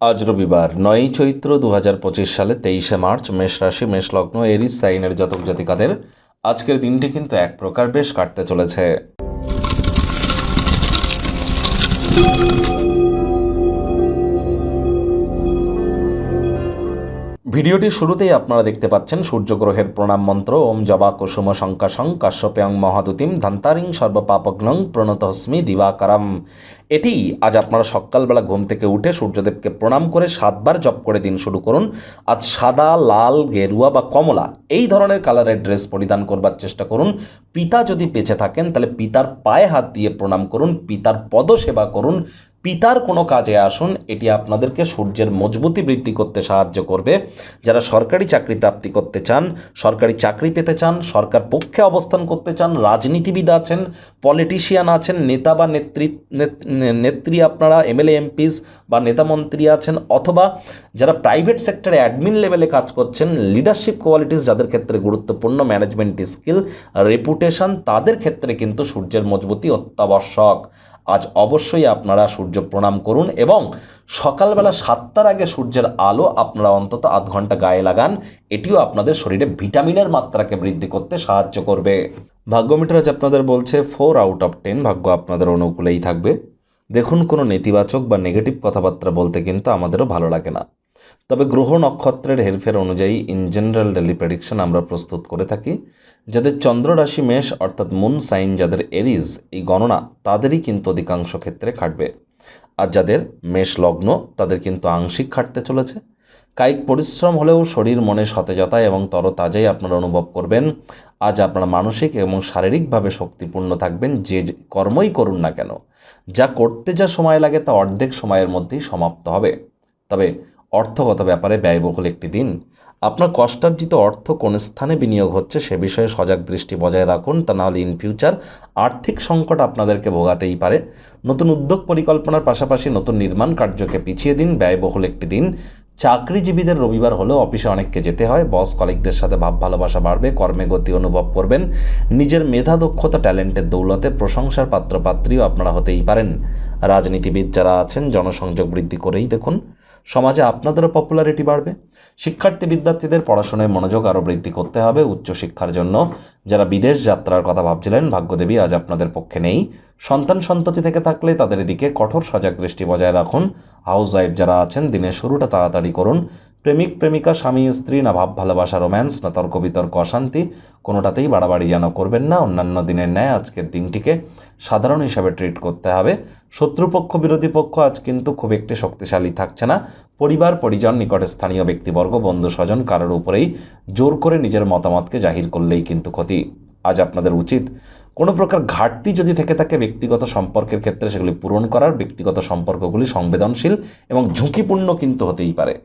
আজ রবিবার, নয়ই চৈত্র দু হাজার পঁচিশ সালে তেইশে মার্চ, মেষ রাশি, মেষ লগ্ন, এরিস, সাইনের জাতক জাতিকাদের আজকের দিনটি কিন্তু এক প্রকার বেশ কাটতে চলেছে। ভিডিওটি শুরুতেই আপনারা দেখতে পাচ্ছেন সূর্যগ্রহের প্রণাম মন্ত্র, ওম জবা কুসুম শঙ্কাশং কাশ্যপ্যাং মহাদুতিম ধান্তারিং সর্বপাপগ্নং প্রণতস্মি দিবাকারম। এটি আজ আপনারা সকালবেলা ঘুম থেকে উঠে সূর্যদেবকে প্রণাম করে সাতবার জপ করে দিন শুরু করুন। আজ সাদা, লাল, গেরুয়া বা কমলা এই ধরনের কালারের ড্রেস পরিধান করবার চেষ্টা করুন। পিতা যদি বেঁচে থাকেন তাহলে পিতার পায়ে হাত দিয়ে প্রণাম করুন, পিতার পদ সেবা করুন। পিতার কোনো কাজে আসুন, এটি আপনাদেরকে সূর্যের মজবুতি বৃদ্ধি করতে সাহায্য করবে। যারা সরকারি চাকরি প্রাপ্তি করতে চান, সরকারি চাকরি পেতে চান, সরকার পক্ষে অবস্থান করতে চান, রাজনীতিবিদ আছেন, পলিটিশিয়ান আছেন, নেতা বা নেত্রী, নেত- নেত্রী আপনারা, এমএলএ, এমপিস বা নেতামন্ত্রী আছেন, অথবা যারা প্রাইভেট সেক্টরে অ্যাডমিন লেভেলে কাজ করছেন, লিডারশিপ কোয়ালিটিস যাদের ক্ষেত্রে গুরুত্বপূর্ণ ম্যানেজমেন্ট স্কিল, রেপুটেশন, তাদের ক্ষেত্রে কিন্তু সূর্যের মজবুতি অত্যাবশ্যক। আজ অবশ্যই আপনারা সূর্য প্রণাম করুন এবং সকালবেলা সাতটার আগে সূর্যের আলো আপনারা অন্তত আধ ঘণ্টা গায়ে লাগান। এটিও আপনাদের শরীরে ভিটামিনের মাত্রাকে বৃদ্ধি করতে সাহায্য করবে। ভাগ্যমিটার আজ আপনাদের বলছে ফোর আউট অফ টেন ভাগ্য আপনাদের অনুকূলেই থাকবে। দেখুন কোনো নেতিবাচক বা নেগেটিভ কথাবার্তা বলতে কিন্তু আমাদেরও ভালো লাগে না। তবে গ্রহ নক্ষত্রের হেরফের অনুযায়ী ইন জেনারেল ডেলি প্রেডিকশন আমরা প্রস্তুত করে থাকি, যাদের চন্দ্র রাশি মেষ অর্থাৎ মুন সাইন যাদের এরিজ এই গণনা তাদেরই কিন্তু অধিকাংশ ক্ষেত্রে খাটবে। আর যাদের মেষ লগ্ন, তাদের কিন্তু আংশিক খাটতে চলেছে। কায়িক পরিশ্রম হলেও শরীর মনে সতেজতা এবং তরতাজাই আপনারা অনুভব করবেন। আজ আপনারা মানসিক এবং শারীরিকভাবে শক্তিপূর্ণ থাকবেন যে কর্মই করুন না কেন। যা করতে যা সময় লাগে তা অর্ধেক সময়ের মধ্যেই সমাপ্ত হবে। তবে অর্থগত ব্যাপারে ব্যয়বহুল একটি দিন। আপনার কষ্টার্জিত অর্থ কোন স্থানে বিনিয়োগ হচ্ছে সে বিষয়ে সজাগ দৃষ্টি বজায় রাখুন। তা নাহলে ইন ফিউচার আর্থিক সংকট আপনাদেরকে ভোগাতেই পারে। নতুন উদ্যোগ পরিকল্পনার পাশাপাশি নতুন নির্মাণ কার্যকে পিছিয়ে দিন। ব্যয়বহুল একটি দিন। চাকরিজীবীদের রবিবার হলেও অফিসে অনেককে যেতে হয়। বস কলিগদের সাথে ভাব ভালোবাসা বাড়বে, কর্মে গতি অনুভব করবেন। নিজের মেধা, দক্ষতা, ট্যালেন্টের দৌলতে প্রশংসার পাত্রপাত্রীও আপনারা হতেই পারেন। রাজনীতিবিদ যারা আছেন, জনসংযোগ বৃদ্ধি করেই দেখুন। সমাজে আপনাদেরও পপুলারিটি বাড়বে। শিক্ষার্থী বিদ্যার্থীদের পড়াশোনায় মনোযোগ আরও বৃদ্ধি করতে হবে উচ্চশিক্ষার জন্য। যারা বিদেশ যাত্রার কথা ভাবছিলেন, ভাগ্যদেবী আজ আপনাদের পক্ষে নেই। সন্তান সন্ততি থেকে থাকলে তাদের দিকে কঠোর সজাগ দৃষ্টি বজায় রাখুন। হাউস ওয়াইফ যারা আছেন, দিনের শুরুটা তাড়াতাড়ি করুন। প্রেমিক, প্রেমিকা, স্বামী, স্ত্রী, না ভাব, ভালোবাসা, রোম্যান্স, না তর্ক, বিতর্ক, অশান্তি, কোনোটাতেই বাড়াবাড়ি যেন করবেন না। অন্যান্য দিনের ন্যায় আজকের দিনটিকে সাধারণ হিসাবে ট্রিট করতে হবে। শত্রুপক্ষ, বিরোধী পক্ষ আজ কিন্তু খুব একটি শক্তিশালী থাকছে না। পরিবার, পরিজন, নিকটে স্থানীয় ব্যক্তিবর্গ, বন্ধু, স্বজন কারোর উপরেই জোর করে নিজের মতামতকে জাহির করলেই কিন্তু ক্ষতি। আজ আপনাদের উচিত কোনো প্রকার ঘাটতি যদি থেকে থাকে ব্যক্তিগত সম্পর্কের ক্ষেত্রে সেগুলি পূরণ করার, ব্যক্তিগত সম্পর্কগুলি সংবেদনশীল এবং ঝুঁকিপূর্ণ কিন্তু হতেই পারে।